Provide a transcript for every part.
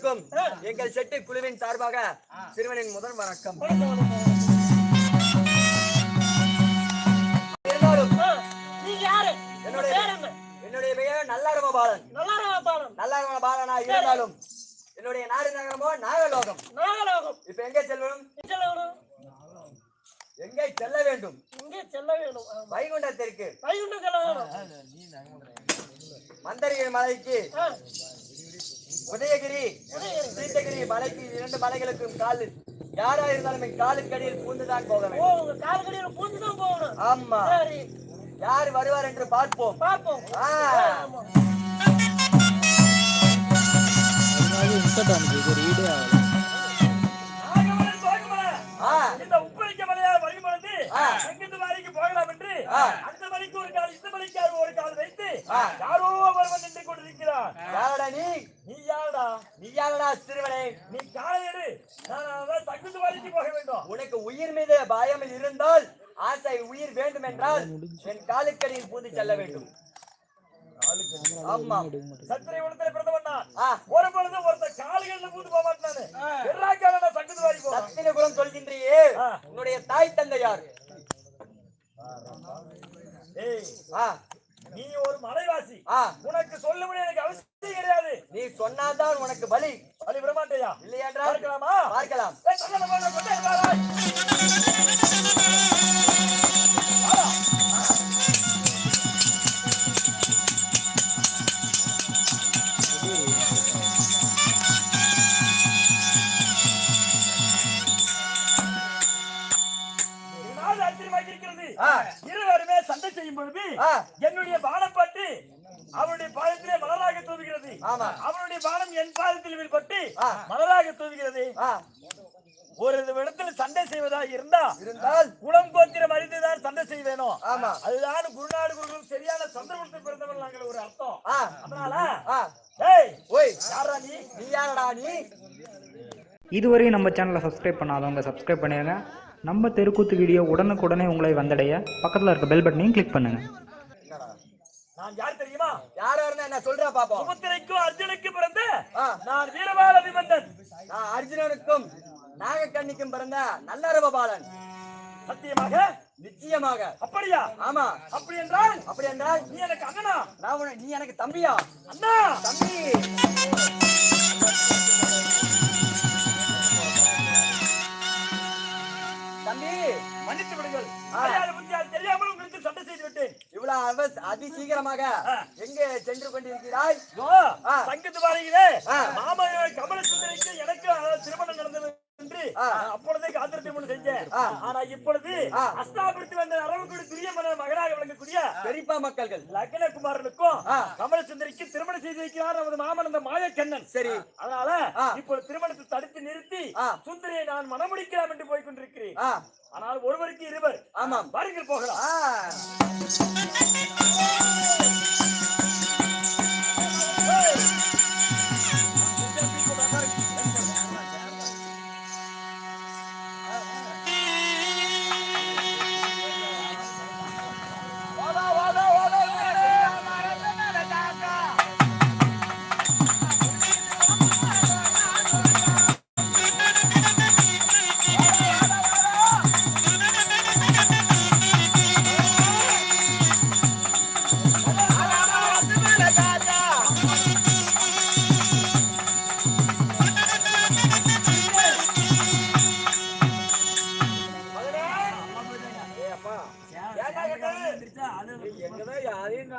அனைவருக்கும் எங்கள் செட்டு குழுவின் சார்பாக சிறுவனின் முதல் வணக்கம். என்னுடைய பெயர் நல்லரவ பாலன் நல்லா இருக்கா பாடம் நல்லரவ பாலனா இருந்தாலும் என்னுடைய நாடு நகரமோ நாகலோகம். நாகலோகம். இப்ப எங்கே செல்வனும்? செல்ல வேணும் எங்கே செல்ல வேண்டும்? இங்கே செல்ல வேணும் ஆமா. வைகுண்டத்திற்கு. வைகுண்டம் செல்ல மந்தரகிரி மலைக்கு. உதயகிரி சீத்தகிரி மலைக்கு இரண்டு மலைகளுக்கும் கால் யாரா இருந்தாலும் என் காலுக்கு அடியில் பூந்துதான் போக வேண்டும் உங்க கால் கடியில பூந்து தான் போகணும். ஆமா. யார் வருவார் என்று பார்ப்போம். பார்ப்போம். இந்த உப்பரிக்க மலையால் மலைக்கு போகலாம் என்று மலைக்கு ஒரு கால் இந்த மலைக்கு ஒரு கால் வைத்து. யாரோ ஒருவன் நின்று கொண்டிருக்கிறான் யாரடா நீ? நீ யாரடா? நீ யாரடா சிறுவனே? நீ காலை எடு? நான் தகுந்த மலைக்கு போக வேண்டும். உனக்கு உயிர் மீது பயம் இருந்தால் ஆசை உயிர் வேண்டும் என்றால் என் காலுக்கடியில் பூந்து செல்ல வேண்டும். ஆமா சத்திரை உடத்துல பிறந்தவன் ஒரு பொழுது ஒருத்தர் கால்கள்ல பூந்து போக மாட்டானு. சங்குது வாரி சத்தின குலம் சொல்கின்றியே. உன்னுடைய தாய் தந்தை யார் ஏய் ஆ நீ ஒரு மலைவாசி. உனக்கு சொல்ல முடிய எனக்கு அவசியம் கிடையாது. நீ சொன்னால்தான் உனக்கு பலி. வழி விட மாட்டேயா இல்லையென்றால் பார்க்கலாமா? பார்க்கலாம். என்னுடைய பானம் பட்டு அவனுடைய பாதத்திலே மலராக தூவுகிறது ஆமா. அவனுடைய பானம் என் பாதத்தில் ஆ. மலராக தூவுகிறது ஒரு இடத்துல சண்டை செய்வதா இருந்தா இருந்தால் குலம் கோத்திரம் அறிந்துதான் சண்டை செய்வேனோ? ஆமா. அதுதான் குருநாடு குருவும் சரியான சந்திரகுலத்தில் பிறந்தவன் நாங்கள் ஒரு அர்த்தம். அதனால ஏய் ஓய். யாரா நீ? நீ யாரடா நீ? இதுவரையும் நம்ம சேனலை சப்ஸ்கிரைப் பண்ணாதவங்க சப்ஸ்கிரைப் பண்ணிடுங்க நம்ம தெருக்கூத்து வீடியோ உடனுக்குடனே உங்களை வந்தடைய. பக்கத்தில் இருக்க பெல் பட்டனையும் கிளிக் பண்ணுங்கள் நான் யார் தெரியுமா? யாரா இருந்தா என்ன சொல்றா பாப்போம். சுபத்திரைக்கும் அர்ஜுனுக்கு பிறந்த. நான் வீரபால அபிமந்தன் நான் அர்ஜுனனுக்கும் நாகக்கண்ணிக்கும் பிறந்த நல்லரவ பாலன் சத்தியமாக? நிச்சயமாக. அப்படியா? ஆமா. அப்படி என்றால் அப்படி என்றால் நீ எனக்கு அண்ணனா? நான் நீ எனக்கு தம்பியா? அண்ணா! தம்பி! தம்பி! மன்னித்து விடுங்கள். தெரியாமல் இவ்வளவு அதி சீக்கிரமாக. எங்கே சென்று கொண்டிருக்கிறாய். சங்கத்து பாருங்களே ஆ. மாமன் கமல சுந்தரிக்கு எனக்கு திருமணம் நடந்தது என்று ஆ. நான் அப்பொழுதே காத்திர திருமணம் செஞ்சேன் ஆ. ஆனா இப்பொழுது ஆ. அஸ்தாபிடித்து வந்த அரவக்குடி துரிய மகனாக விளங்கக்கூடிய பெரியப்பா மக்கள்கள் லக்னகுமாரனுக்கும். கமல சுந்தரிக்கு திருமணம் செய்து வைக்கிறார் நமது மாமன் அந்த மாயக்கண்ணன் சரி அதனால. இப்பொழுது திருமணத்தை தடுத்து நிறுத்தி. சுந்தரியை நான் மணமுடிக்கலாம் என்று போய் கொண்டிருக்கிறேன் ஆனால் ஒருவருக்கு இருவர். ஆமாம். வாருங்கள் போகலாம்.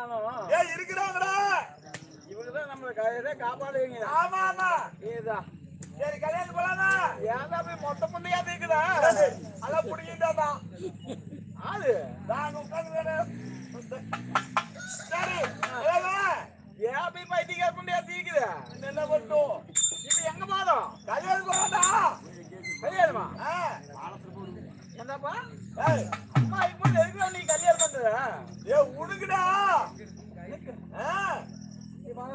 ஏய், இருக்கிறாங்கடா. இவங்கதான் நம்ம கையில காப்பாடுவீங்க ஆமா ஆமா இதுதான் சரி கல்யாணம் போலாமா? ஏன்டா போய் மொத்த பொண்ணையா தீக்குதா எல்லாம் புடிக்கிட்டாதான் ஆளு. நாங்க உட்கார்ந்து சரி ஏன் போய் பைத்தியக்கார பொண்ணையா தீக்குது? என்ன பண்ணும்? இப்ப எங்க போதும் கல்யாணம் போலாடா கல்யாணமா? என்னப்பா? ஏய், இப்போ எதுக்குடா நீ கல்யாணம் பண்ற ஏய், உனக்குடா ஆ,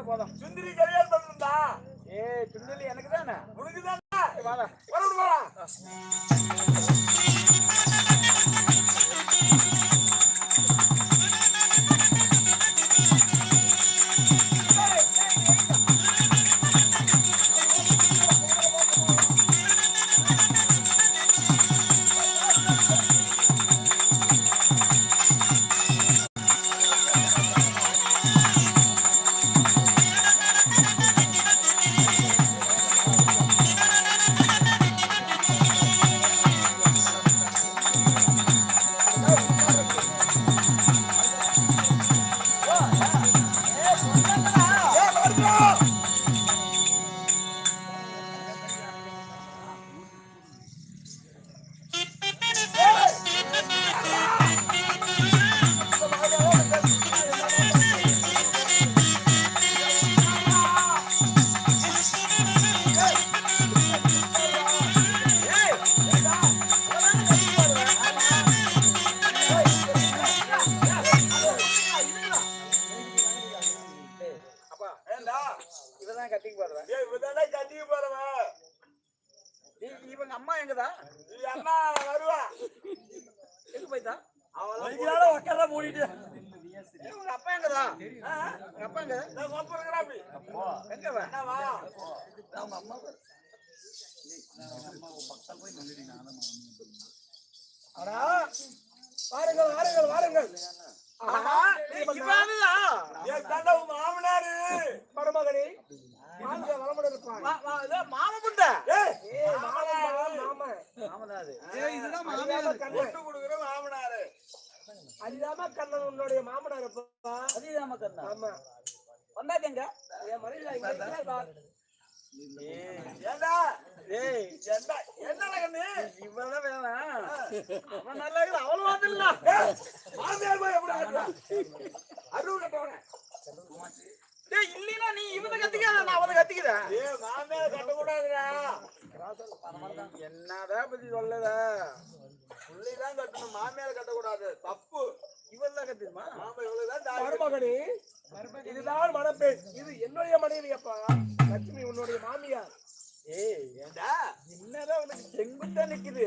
போதும் சுந்தரி கல்யாணம் பண்ணணும்டா ஏ சுந்தரி எனக்கு தானே உனக்குதானே வாங்க ஏண்டா? இவதான் கட்டிக்கு போறவன். ஏய் இவதான் கட்டிக்கு போறவன். இவங்க அம்மா எங்கதா இவங்க அம்மா வருவா. எங்க போய்தா அவளால உட்கார மூடிட்டு. உங்க அப்பா எங்கதா உங்க அப்பா எங்க? வா? அம்மா பக்கத்துல போய் வாருங்கள் வாருங்கள். மாமனாரு. மருமகனே கொடுக்குற மாமனாரு. அரிதாம கண்ணன் உன்னுடைய மாமனார் அரிதாம கண்ணன் ஆமா. வந்தாக்கங்க. என் மனைவி இங்க இருக்கா ஏண்டா? ஏய் என்ன என்னடா கண்ணு? இவன வேணாம் அவன் நல்லா இருக்குது அவளும் வந்துடல மாமியார் போய் எப்படி ஆடுறா அருள் கட்டவனே. டேய் இல்லைனா நீ இவனை கத்திக்காத நான் அவனை கத்திக்கிறேன். ஏய் மாமியார் கட்டக்கூடாதுடா. என்னதான் பத்தி சொல்லத? புள்ளிதான் கட்டணும் மாமியார் கட்டக்கூடாது. தப்பு. இவன் கத்துமா மாமா இவ்வளவுதான் தாடி மருமகனே இதுதான் மணப்பெண் இது என்னுடைய மனைவி அப்பா. லட்சுமி உன்னுடைய மாமியார். என்னதான் உனக்கு செங்குத்தா நிக்குது.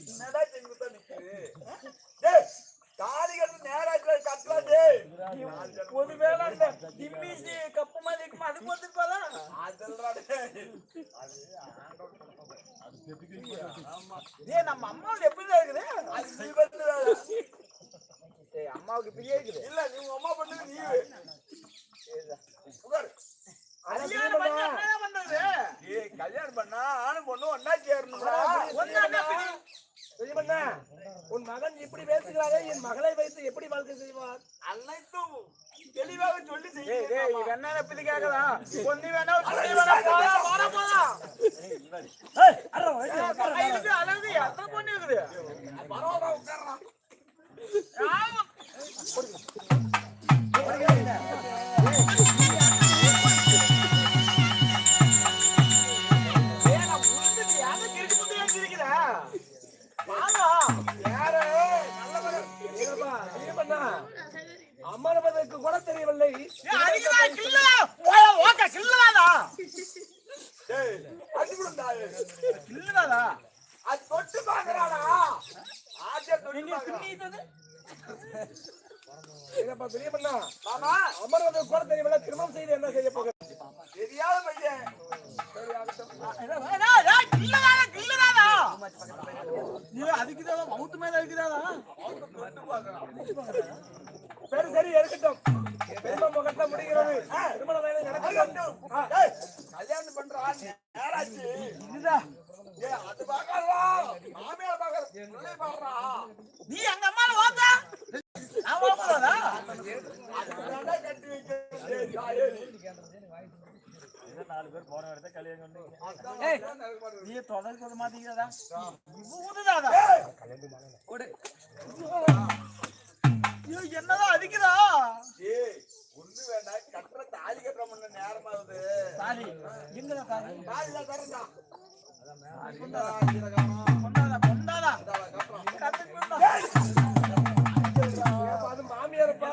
என்னடா செங்குத்தா நிக்குது. டேய் தாலி கட்டு நேராச்சு கட்டலாம் டேய் ஒருவேளை அந்த திம்மிசி கப்பு மாதிரி இருக்குமா? வந்துருப்பாதா அதெல்லாம் டேய். ஏய் நம்ம அம்மாவுக்கு எப்படி இருக்குது? அது ஏய் அம்மாவுக்கு பிரியே இருக்குது. இல்ல நீ உங்க அம்மா பண்ணுது நீ. கல்யாணம் பண்ணி பண்றது? ஏய் கல்யாணம் பண்ணா ஆணும் பொண்ணும் ஒண்ணா சேரணும்டா. ஒண்ணா பெரியமண்ணா உன் மகன் இப்படி பேசுகிறாரே என் மகளை வைத்து எப்படி வாழ்க்கை செய்வார்? அனைத்தும் தெளிவாக சொல்லி செய்ய என்ன பிள்ளை கேக்குதா பொண்ணு வேணா வேணா போடா. போடா இருக்கு அழகு பொண்ணு இருக்குது? பரவாயில்ல அமர்வதற்கு கூட தெரியவில்லை அது தொட்டு பாக்குறாடா ஆசை தொட்டு பாக்குறான் மாமா கூட தெரியவில்லை. திருமணம் செய்து என்ன செய்ய போகிறேன் தெரியாத பையன். அதுக்குதாடா, மவுத்து மேல இருக்குதாடா. சரி சரி இருக்கட்டும் பெருமை முகத்தை முடிகிறது திருமண வேலை நடக்கட்டும் ஆ, டேய் கல்யாணம் பண்றா நேராச்சு இதுதா. ஏய் அது பாக்கறா மாமியார் பாக்கற பிள்ளை பாக்கறா நீ எங்க அம்மால ஓத்த நான் ஓப்பறதா அதுதான்டா கட்டி வைக்கிறது டேய் காயேரி ஏய் நீ தொடர்ந்து சொல்ல மாட்டீங்கடா ஊதுதாடா கொடு ஐயோ என்னடா அடிக்குதா? ஏய் ஒண்ணு வேண்டாம் கட்டுற தாலி கட்டுற முன்ன நேரமாகுது தாலி. எங்கடா தாலி? தாலி தான் தரண்டா கொண்டாடா. கொண்டாடா மாமியார்ப்பா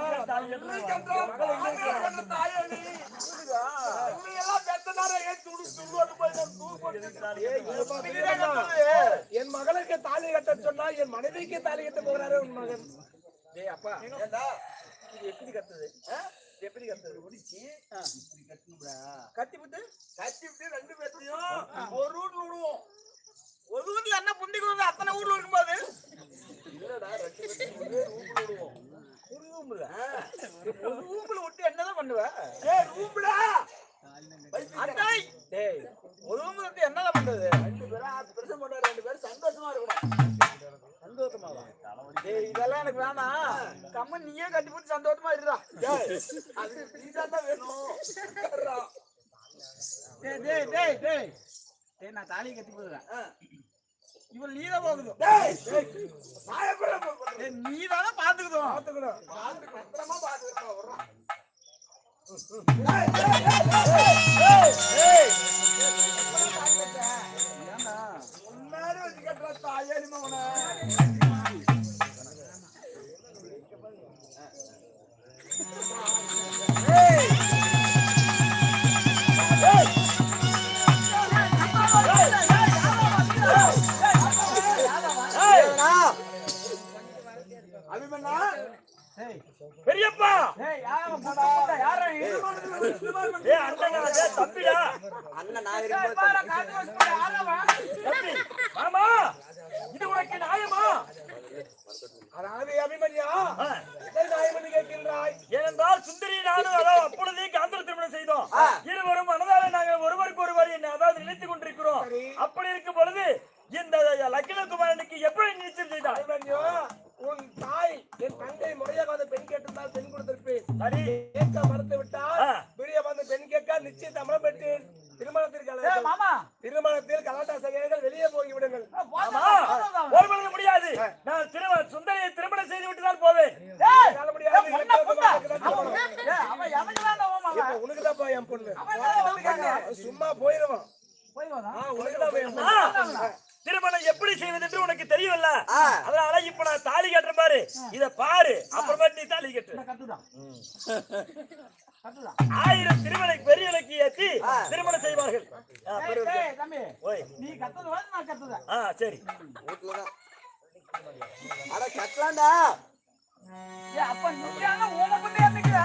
என் மகளுக்கு தாலி கட்ட சொன்னா என் மனைவிக்கு தாலி கட்ட போகிறாரு உன் மகன். ஏய் அப்பா. இது எப்படி கத்துது? எப்படி கத்துது? முடிச்சு கத்தி விட்டு ஒரு ரூட்ல விடுவோம். ஒரு ஊர்ல என்ன புண்டி கொடுத்து அத்தனை ஊர்ல இருக்கும்போது? இல்லடா ரெண்டு பேத்தையும் ஒரே விடுவோம். ஒரு ரூம்ல விட்டு என்னதான் பண்ணுவ? டேய் டேய் டேய் டேய் டேய் நான் தாலி கட்டி போடுறேன் ஆ. இவன் போகுது டேய், நீ பாத்துக்கணும் பத்திரமா உனக்கு தான் என் பொண்ணு. சும்மா போயிருவான். திருமணம் எப்படி செய்வது என்று உனக்கு தெரியவில்ல. அதனால இப்ப நான் தாலி கட்டுறேன் பாரு. இத பாரு. அப்புறமா நீ தாலி கட்டு. ஆயிரம் திருமண பெரியலுக்கு ஏத்தி திருமணம் செய்வார்கள். நீ நான் கத்துறேன். ஆ சரி. அட கட்டலாம்டா. அப்ப நீயானா உன் பொண்ணையா நிக்கிற?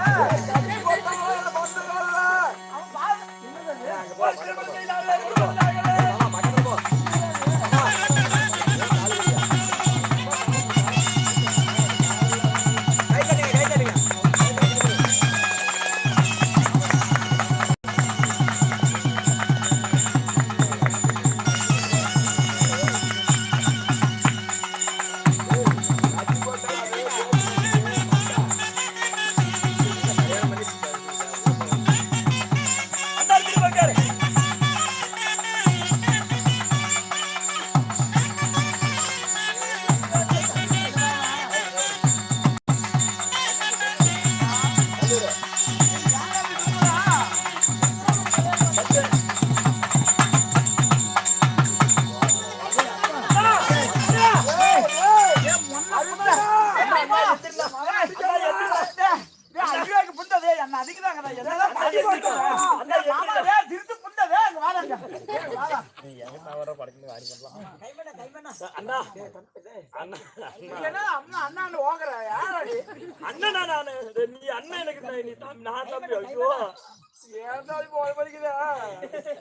ஏன்டா இப்ப ஓடி படிக்குதா?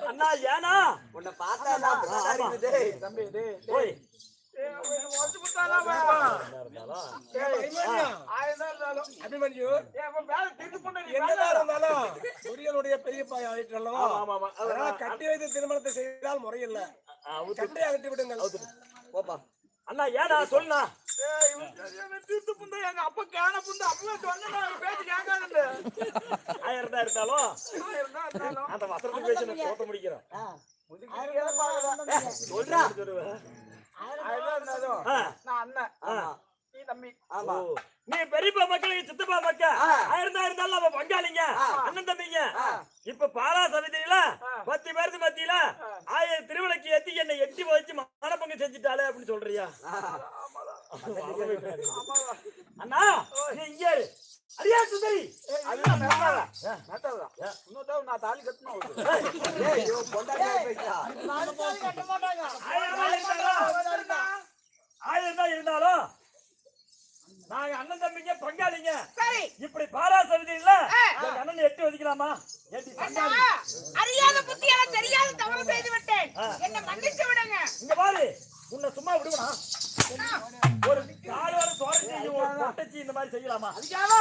அண்ணா ஏனா உன்னை பார்த்தா நான். தம்பி, டேய், கட்டி வைத்து திருமணத்தை செய்தால் முறையில்ல கட்டை அகற்றி விடுங்கள். அண்ணா ஏனா சொல்லுண்ணா ஏய், இவன் சரியான திருட்டு புண்டை, எங்க அப்பா கேன புண்டை, அப்பவே இவன் பேச்சு கேட்காதுன்னு. ஆயிரம் தான் இருந்தாலும். அந்த வசனத்தை பேசி நான் தோத்த முடிக்கிறேன். சொல்றா. ஆ, நான் அண்ணன் தம்பி. ஆமா. ஓ. நீ பெரியப்பா மக்களுக்கு சித்தப்பா மக்க ஆ. ஆயிரம் தான் இருந்தாலும் நம்ம பங்காளிங்க. அண்ணன் தம்பிங்க. இப்ப பாலா சமிதியில பத்து பேருக்கு மத்தியில ஆயிரம் திருவிளக்கு ஏத்தி என்னை எட்டி வச்சு மனப்பங்கு செஞ்சுட்டாலே அப்படின்னு சொல்றியா? அண்ணா நீ இங்க. அடியா சுந்தரி. அதுதான் நான் தாலி கட்டணும். ஆயிரம் இருந்தாலும் நாங்க அண்ணன் தம்பிங்க பங்காளிங்க. சரி. இப்படி பாரா எங்க அண்ணனை எட்டி பங்காளி? அறியாத புத்தியால தெரியாத தவறு செய்து விட்டேன். என்னை மன்னிச்சு விடுங்க. இங்க பாரு உன்னை சும்மா விடுவனா? ஒரு காலோட சோரஞ்சி ஒரு பொட்டச்சி இந்த மாதிரி செய்யலாமா? அதுக்காக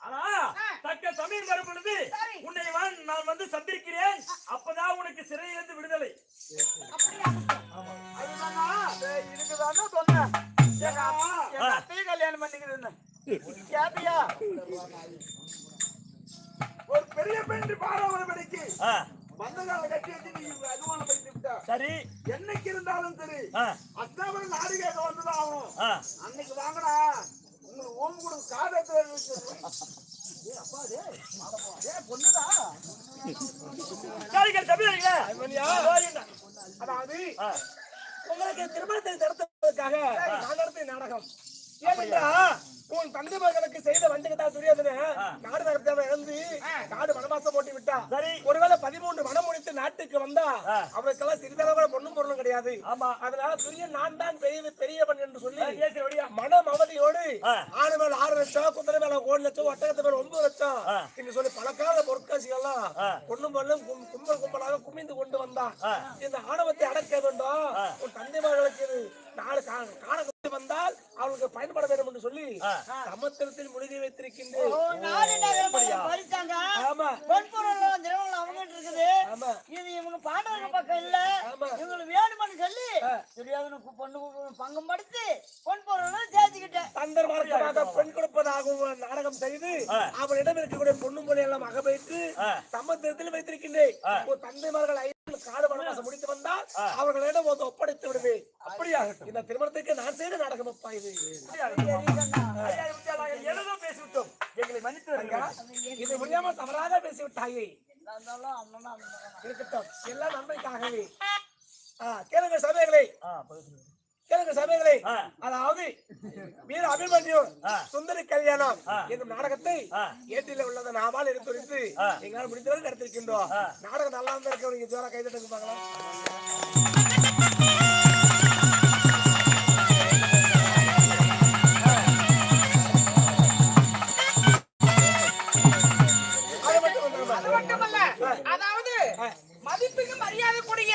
ஆனா தக்க சமயம் வரும் பொழுது சரி. உன்னை நான் வந்து சந்திருக்கிறேன் அப்பதான் உனக்கு சிறையிலிருந்து விடுதலை. இதுக்குதானா சொன்னேன். கல்யாணம் பண்ணிக்கிறேன்னு. கேட்டியா? ஒரு பெரிய பெண் பாராவரமணிக்கு ஆ, வந்த கால கட்டி வச்சு நீ வைத்து விட்டா சரி. அதாவது. உங்களுக்கு திருமணத்தை நடத்த என்பதற்காக நான் நடத்திய நாடகம் ஏனென்றா உன் தந்தை மகனுக்கு செய்த வஞ்சகத்தால் துரியோதன நாடு நடத்தாம இழந்து நாடு வனவாசம் போட்டு விட்டா. சரி. ஒருவேளை பதிமூன்று மனம் முடித்து நாட்டுக்கு வந்தா அவருக்கெல்லாம் சிறிதளவு கூட பொண்ணும் பொருளும் கிடையாது. ஆமா. அதனால துரியன் நான் தான் பெரிய பெரியவன் என்று சொல்லி மனம் அவதியோடு ஆ. ஆடு மேல ஆறு லட்சம் குதிரை மேல ஒரு லட்சம் ஒட்டகத்து மேல ஒன்பது லட்சம். என்று சொல்லி பழக்காத பொற்காட்சிகள்லாம் ஆ. பொண்ணும் பொருளும் கும்- கும்பல் கும்பலாக குமிந்து கொண்டு வந்தான். இந்த ஆணவத்தை அடக்க வேண்டும். உன் தந்தை மகளுக்கு கா- காண வந்தால் அவளுக்கு பயன்பட வேண்டும் என்று சொல்லி சமுத்திரத்தில் முழுகி வைத்திருக்கின்றேன். ஆமா. பொன் பொருளும் திரவங்களும் அவங்ககிட்ட இருக்குது. ஆமா. இது இவங்க பாண்டவர்கள் பக்கம் இல்ல. இவங்களுக்கு வேணும்னு சொல்லி, துரியோதனுக்கு பொண்ணு பங்கம் படுத்து, பொன் பொருளும் சேர்த்துக்கிட்டேன். தந்தர் மார்க்கமாக பெண் கொடுப்பதாகவும் நாடகம் செய்து அவரிடம் இருக்கக்கூடிய பொண்ணும் பொருள் எல்லாம் அகவைத்து சமுத்திரத்தில் வைத்திருக்கின்றேன். தந்தைமார்கள் காடு வனவாசம் முடித்து வந்தால் அவர்களிடம் வந்து ஒப்படைத்து விடுவேன். அப்படியாகட்டும். இந்த திருமணத்துக்கு நான் செய்த நாடகம் அப்பா இது. எழுதோ பேசிவிட்டோம். எங்களை மன்னித்து வருங்க இது முடியாம தவறாக பேசிவிட்டாயே. இருக்கட்டும். எல்லாம் நன்மைக்காகவே. ஆ, கேளுங்க சபைகளே கேளுங்க சபைகளே அதாவது வீர அபிமன்யு சுந்தரி கல்யாணம் என்னும் நாடகத்தை ஏட்டில உள்ளத நாவால் எடுத்துரைத்து எங்களால் முடிந்தவரை நடத்திருக்கின்றோம். நாடகம் நல்லா இருந்தா இருக்க நீங்க ஜோரா கைதட்டு மட்டுமல்ல அதாவது மதிப்புக்கு மரியாதை கூடிய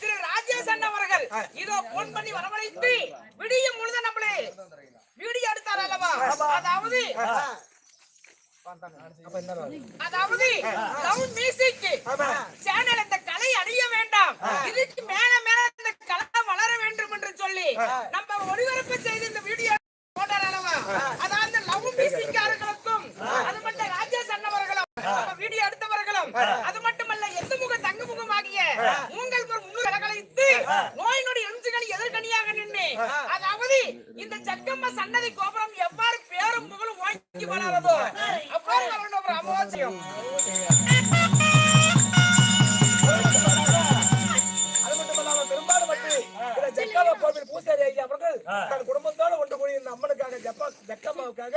திரு இதோ போன் பண்ணி வரவழைத்து விடியும் பொழுது நம்மளே. வீடியோ எடுத்தார் அல்லவா? அதாவது அதாவது லவ் மியூசிக் சேனல் இந்த கலை அழிய வேண்டாம். இதுக்கு மேல மேல இந்த கலை வளர வேண்டும் என்று சொல்லி நம்ம ஒளிபரப்பு செய்து இந்த வீடியோ போட்டார் அல்லவா? அதாவது லவ் மியூசிக்காரர்களுக்கும் அது மட்டும் ராஜேஷ் அண்ணவர்களும் வீடியோ எடுத்தவர்களும் அது மட்டுமல்ல எந்த முக தங்க முகமாகிய உங்கள் முழு கலகலைத்து நோய் நொடி எஞ்சுகனி எதிர்கனியாக நின்று அதாவது இந்த சக்கம்ம சன்னதி கோபுரம் எவ்வாறு பேரும் புகழும் வாங்கி வளரதோ? அவ்வாறு வரணும் ஒரு இந்த ஜக்காவா கோவில் பூசாரி ஐயா அவர்கள் தன் குடும்பத்தோட ஒன்று கூடி இந்த அம்மனுக்காக ஜப்பா ஜக்கம்மாவுக்காக